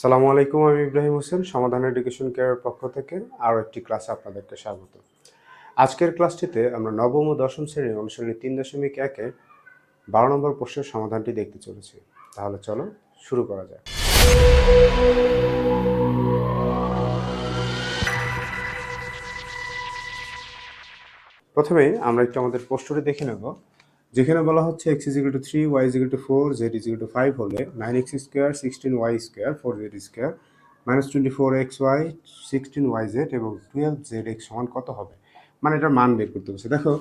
সালামু আলাইকুম, আমি ইব্রাহিম হোসেন, সমাধান এডুকেশন কেয়ারের পক্ষ থেকে আরও একটি ক্লাসে আপনাদেরকে স্বাগত। আজকের ক্লাসটিতে আমরা নবম ও দশম শ্রেণির অনুশ্রেণী তিন দশমিক একের বারো নম্বর প্রশ্নের সমাধানটি দেখতে চলেছি। তাহলে চলো শুরু করা যাক। প্রথমে আমরা একটু আমাদের প্রশ্নটি দেখে নেব। যেখানে বলা হচ্ছে x is to three y is to four z is to five হলে nine x square sixteen y square four z square minus twenty four x y sixteen y z এবং টুয়েলভ জেড এক্স সমান কত হবে? মানে এটার মান বের করতে বলছে দেখো,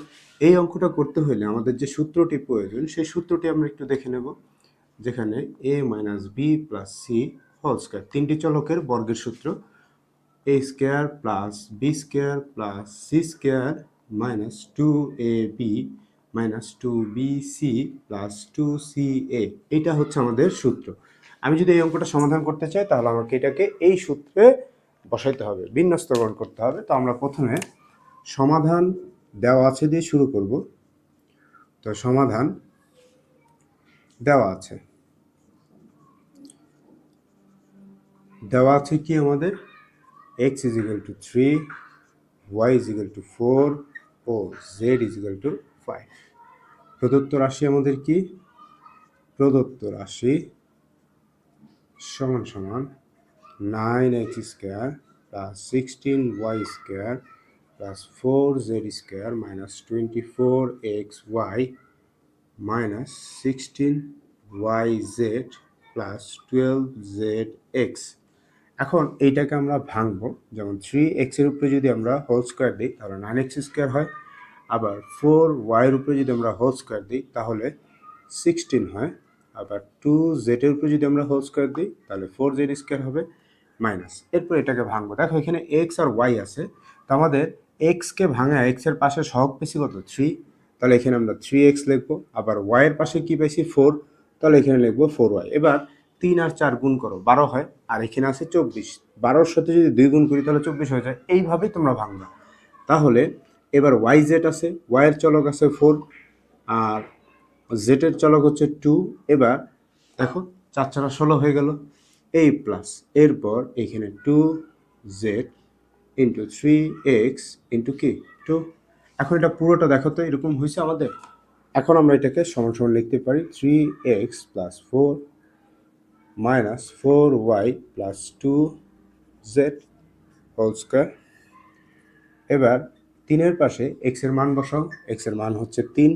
এই অঙ্কটা করতে হলে আমাদের যে সূত্রটি প্রয়োজন, সেই সূত্রটি আমরা একটু দেখে নেব। যেখানে a minus b plus c whole square তিনটি চলকের বর্গের সূত্র a square plus b square plus c square minus two a b minus two b c plus two c a এইটা হচ্ছে আমাদের সূত্র। আমি যদি এই অঙ্কটা সমাধান করতে চাই, তাহলে আমাকে এটাকে এই সূত্রে বসাইতে হবে বিন্যস্তকরণ করতে হবে। তো আমরা প্রথমে সমাধান দেওয়া আছে দিয়ে শুরু করব। তো সমাধান দেওয়া আছে। দেওয়া আছে কি আমাদের? X is equal to three y is equal to four O z is equal to five. প্রদত্ত রাশি আমাদের কি? প্রদত্ত রাশি সমান সমান nine x square plus sixteen y square plus four z square minus twenty four x y minus sixteen y z plus twelve z x. এখন এইটাকে আমরা ভাঙবো। যেমন থ্রি এক্সের উপরে যদি আমরা হোল স্কোয়ার দিই, তাহলে নাইন এক্স স্কোয়ার হয়। আবার ফোর ওয়াইয়ের উপরে যদি আমরা হোল স্কোয়ার দিই, তাহলে সিক্সটিন হয়। আবার টু জেডের উপরে যদি আমরা হোল স্কোয়ার দিই, তাহলে ফোর জেড স্কোয়ার হবে মাইনাস এরপর এটাকে ভাঙবো। দেখো, এখানে এক্স আর ওয়াই আছে। তো আমাদের এক্সকে ভাঙা এক্সের পাশে সহগ পেয়েছি কত? থ্রি তাহলে এখানে আমরা থ্রি এক্স লিখব। আবার ওয়াইয়ের পাশে কী পেয়েছি? ফোর তাহলে এখানে লিখব ফোর ওয়াই এবার তিন আর চার গুণ করো, বারো হয়। আর এখানে আছে চব্বিশ। বারোর সাথে যদি দুই গুণ করি, তাহলে চব্বিশ হয়ে যায়। এইভাবেই তোমরা ভাঙবা। তাহলে এবার ওয়াই জেড আছে ওয়াইয়ের চলক আছে ফোর আর জেটের চলক হচ্ছে টু এবার দেখো, চার চারা ষোলো হয়ে গেল। এই প্লাস এরপর এখানে two z into three x into কি? টু এখন এটা পুরোটা দেখো তো, এরকম হয়েছে আমাদের। এখন আমরা এটাকে সমান সমান লিখতে পারি three x plus four minus four y plus two z whole square এবার তিনের পাশে এক্সের মান বসাও এক্সের মান হচ্ছে তিন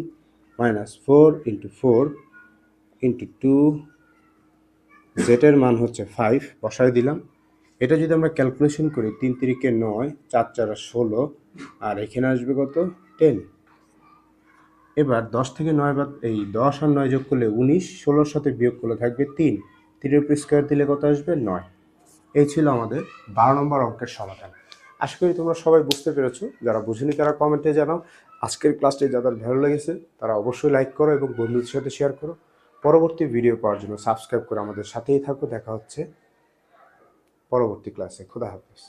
minus four into four into two জেটের মান হচ্ছে ফাইভ বসায় দিলাম। এটা যদি আমরা ক্যালকুলেশন করি, তিন তিরিকে নয়, চার চার ষোলো, আর এখানে আসবে কত? টেন এবার দশ থেকে নয় বাদ, এই দশ আর নয় যোগ করলে উনিশ, ষোলোর সাথে বিয়োগ করলে থাকবে তিন। তিনের উপর স্কোয়ার দিলে কত আসবে? নয়। এই ছিল আমাদের বারো নম্বর অঙ্কের সমাধান। আশা করি তোমরা সবাই বুঝতে পেরেছ। যারা বুঝিনি, তারা কমেন্টে জানাও। আজকের ক্লাসটি যাদের ভালো লেগেছে, তারা অবশ্যই লাইক করো এবং বন্ধুদের সাথে শেয়ার করো। পরবর্তী ভিডিও পাওয়ার জন্য সাবস্ক্রাইব করে আমাদের সাথেই থাকো। দেখা হচ্ছে পরবর্তী ক্লাসে খুদা হাফেজ।